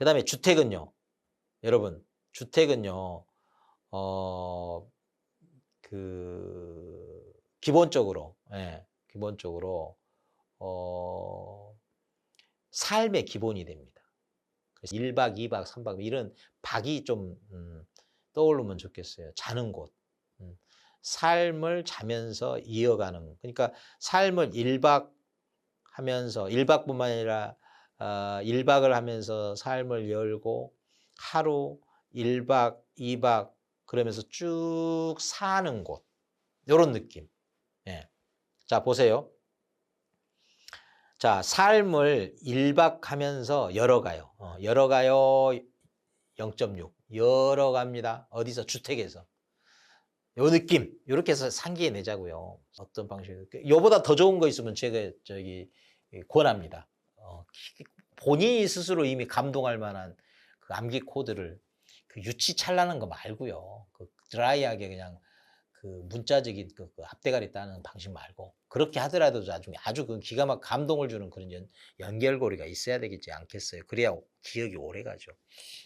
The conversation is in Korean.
그 다음에 주택은요. 여러분, 주택은요, 어, 그, 기본적으로, 예, 기본적으로, 어, 삶의 기본이 됩니다. 그래서 1박, 2박, 3박, 이런 박이 좀, 음, 떠오르면 좋겠어요. 자는 곳. 음, 삶을 자면서 이어가는. 그러니까 삶을 1박 하면서, 1박뿐만 아니라, 아, 1박을 하면서 삶을 열고, 하루 1박, 2박, 그러면서 쭉 사는 곳. 요런 느낌. 예. 자, 보세요. 자, 삶을 1박 하면서 열어가요. 어, 열어가요. 0.6. 열어갑니다. 어디서? 주택에서. 요 느낌. 요렇게 해서 상기해 내자고요. 어떤 방식으로. 요보다 더 좋은 거 있으면 제가 저기 권합니다. 어, 본인이 스스로 이미 감동할 만한 그 암기 코드를 그 유치 찰나는 거 말고요. 그 드라이하게 그냥 그 문자적인 그, 그 앞대가리 따는 방식 말고 그렇게 하더라도 나중에 아주 그 기가 막 감동을 주는 그런 연, 연결고리가 있어야 되겠지 않겠어요. 그래야 기억이 오래 가죠.